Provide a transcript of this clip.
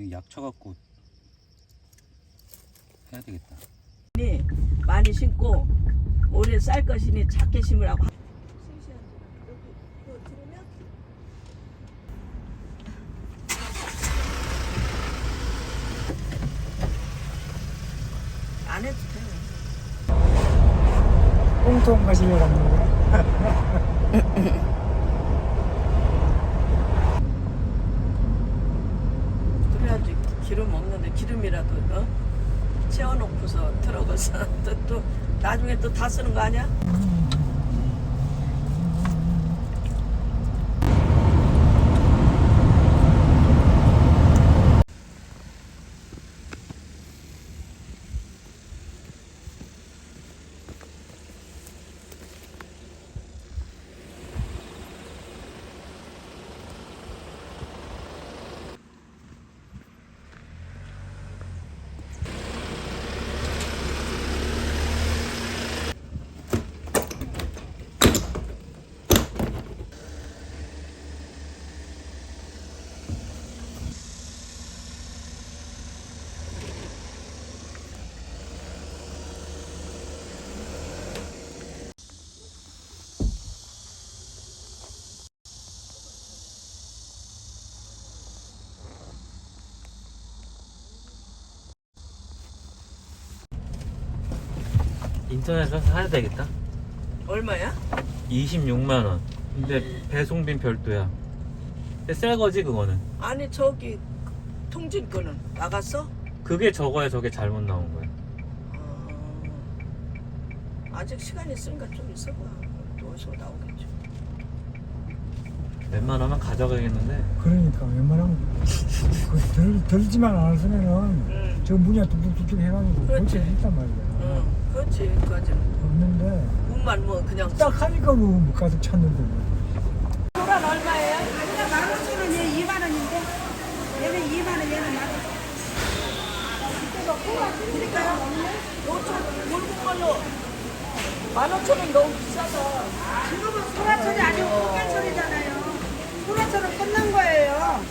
이거 약 쳐갖고 해야 되겠다. 니 많이 심고 올해 쌀 것이니 작게 심으라고. 안 해도 돼. 꽁통 마시려고 하는 거야. 그래야지 기름 없는데 기름이라도 어? 채워놓고서 들어가서 또, 또 나중에 또 다 쓰는 거 아니야? 인터넷에서 사야 되겠다. 얼마야? 26만 원. 근데 배송빈 별도야. 근데 새 거지 그거는. 아니 저기 통진 거는 나갔어? 그게 저거야 저게 잘못 나온 거야. 어, 아직 시간 있으니까 좀 있어봐. 또 어디서 나오겠죠. 웬만하면 가져가겠는데. 그러니까 웬만하면 그 들, 들지만 않았으면은 응, 저 문이 뚝뚝뚝뚝 해가지고 그렇지. 수 있단 말이야. 응, 그렇지. 그까지는 없는데 운만 뭐 그냥. 딱 하니까 뭐 가서 찾는데 뭐. 소란 얼마예요? 만 오천 원, 얘 2만 원인데 얘는 2만 원, 얘는 만 원. 드릴까요? 5천 굵은 걸로 만 오천 원 너무 비싸다. 지금은 소라철이 아니고 꽃게철이잖아요. 소라철은 끝난 거예요.